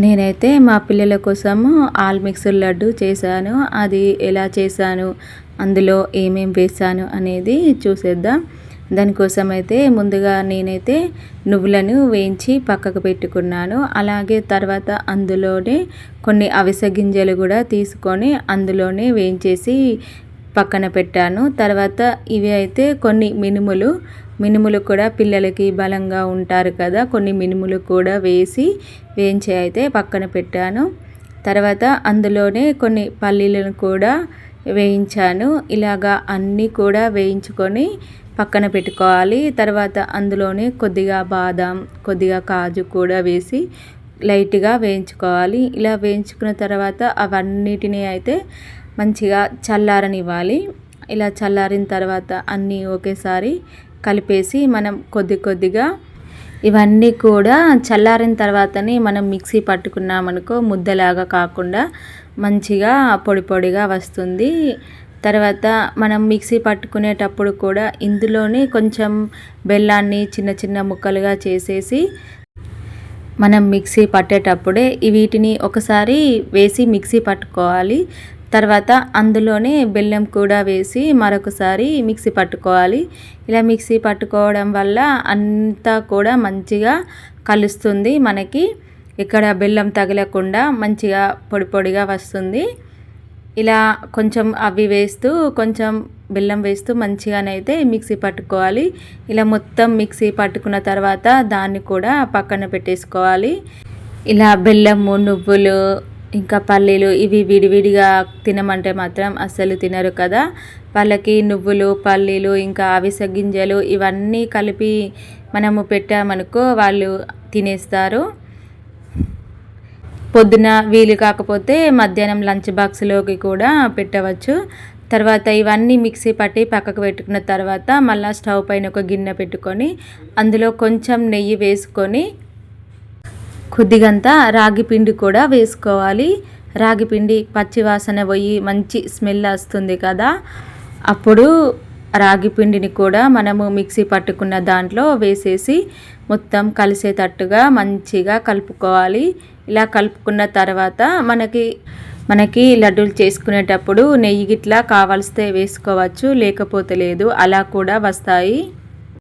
నేనైతే మా పిల్లల కోసము ఆల్ మిక్సర్ లడ్డు చేశాను. అది ఎలా చేశాను అందులో ఏమేం వేసాను అనేది చూసేద్దాం. దానికోసం అయితే ముందుగా నేనైతే నువ్వులను వేయించి పక్కకు పెట్టుకున్నాను. అలాగే తర్వాత అందులోనే కొన్ని అవిసె గింజలు కూడా తీసుకొని అందులోనే వేయించేసి పక్కన పెట్టాను. తర్వాత ఇవి అయితే కొన్ని మినుములు. మినుములు కూడా పిల్లలకి బలంగా ఉంటారు కదా. కొన్ని మినుములు కూడా వేసి వేయించి అయితే పక్కన పెట్టాను. తర్వాత అందులోనే కొన్ని పల్లీలను కూడా వేయించాను. ఇలాగా అన్నీ కూడా వేయించుకొని పక్కన పెట్టుకోవాలి. తర్వాత అందులోనే కొద్దిగా బాదం కొద్దిగా కాజు కూడా వేసి లైట్గా వేయించుకోవాలి. ఇలా వేయించుకున్న తర్వాత అవన్నిటిని అయితే మంచిగా చల్లారనివ్వాలి. ఇలా చల్లారిన తర్వాత అన్నీ ఒకేసారి కలిపేసి మనం కొద్ది కొద్దిగా ఇవన్నీ కూడా చల్లారిన తర్వాతనే మనం మిక్సీ పట్టుకున్నామనుకో ముద్దలాగా కాకుండా మంచిగా పొడి పొడిగా వస్తుంది. తర్వాత మనం మిక్సీ పట్టుకునేటప్పుడు కూడా ఇందులోనే కొంచెం బెల్లాన్ని చిన్న చిన్న ముక్కలుగా చేసేసి మనం మిక్సీ పట్టేటప్పుడే వీటిని ఒకసారి వేసి మిక్సీ పట్టుకోవాలి. తర్వాత అందులోనే బెల్లం కూడా వేసి మరొకసారి మిక్సీ పట్టుకోవాలి. ఇలా మిక్సీ పట్టుకోవడం వల్ల అంతా కూడా మంచిగా కలుస్తుంది మనకి. ఇక్కడ బెల్లం తగలకుండా మంచిగా పొడి పొడిగా వస్తుంది. ఇలా కొంచెం అవి వేస్తూ కొంచెం బెల్లం వేస్తూ మంచిగానైతే మిక్సీ పట్టుకోవాలి. ఇలా మొత్తం మిక్సీ పట్టుకున్న తర్వాత దాన్ని కూడా పక్కన పెట్టేసుకోవాలి. ఇలా బెల్లము నువ్వులు ఇంకా పల్లీలు ఇవి విడివిడిగా తినమంటే మాత్రం అస్సలు తినరు కదా. వాళ్ళకి నువ్వులు పల్లీలు ఇంకా అవిసె గింజలు ఇవన్నీ కలిపి మనము పెట్టామనుకో వాళ్ళు తినేస్తారు. పొద్దున వీలు కాకపోతే మధ్యాహ్నం లంచ్ బాక్స్లోకి కూడా పెట్టవచ్చు. తర్వాత ఇవన్నీ మిక్సీ పట్టి పక్కకు పెట్టుకున్న తర్వాత మళ్ళీ స్టవ్ పైన ఒక గిన్నె పెట్టుకొని అందులో కొంచెం నెయ్యి వేసుకొని కొద్దిగంత రాగి పిండి కూడా వేసుకోవాలి. రాగి పిండి పచ్చివాసన పోయి మంచి స్మెల్ వస్తుంది కదా. అప్పుడు రాగి పిండిని కూడా మనము మిక్సీ పట్టుకున్న దాంట్లో వేసేసి మొత్తం కలిసేటట్టుగా మంచిగా కలుపుకోవాలి. ఇలా కలుపుకున్న తర్వాత మనకి మనకి లడ్డూలు చేసుకునేటప్పుడు నెయ్యి గిట్లా కావాల్స్తే వేసుకోవచ్చు లేకపోతే లేదు. అలా కూడా వస్తాయి.